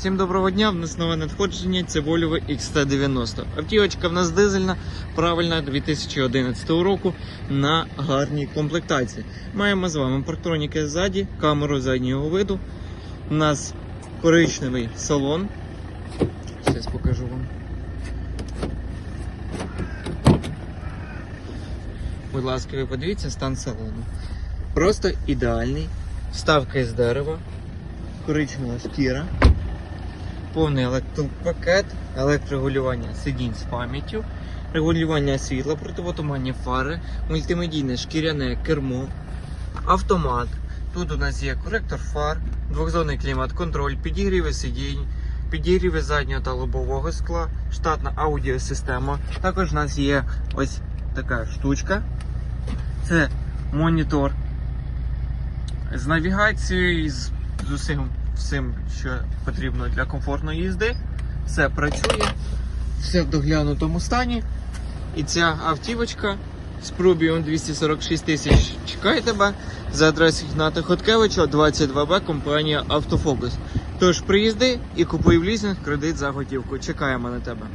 Всім доброго дня, в нас нове надходження, це Volvo XT90. Автівочка в нас дизельна, правильна 2011 року на гарній комплектації. Маємо з вами парктроніки ззаді, камеру заднього виду. У нас коричневий салон. Зараз покажу вам. Будь ласка, ви подивіться стан салону. Просто ідеальний. Вставка з дерева, коричнева шкіра повний електропакет, електрорегулювання сидінь з пам'яттю, регулювання світла, противотуманні фари, мультимедійне шкіряне кермо, автомат. Тут у нас є коректор фар, двохзонний клімат-контроль, підігріви сидінь, підігріви заднього та лобового скла, штатна аудіосистема. Також у нас є ось така штучка. Це монітор з навігацією і з, усім всім, що потрібно для комфортної їзди. Все працює, все в доглянутому стані. І ця автівочка з пробігом 246 тисяч чекає тебе за адресою Гната Хоткевича, 22Б, компанія Автофокус. Тож приїзди і купуй в лізинг кредит за готівку. Чекаємо на тебе.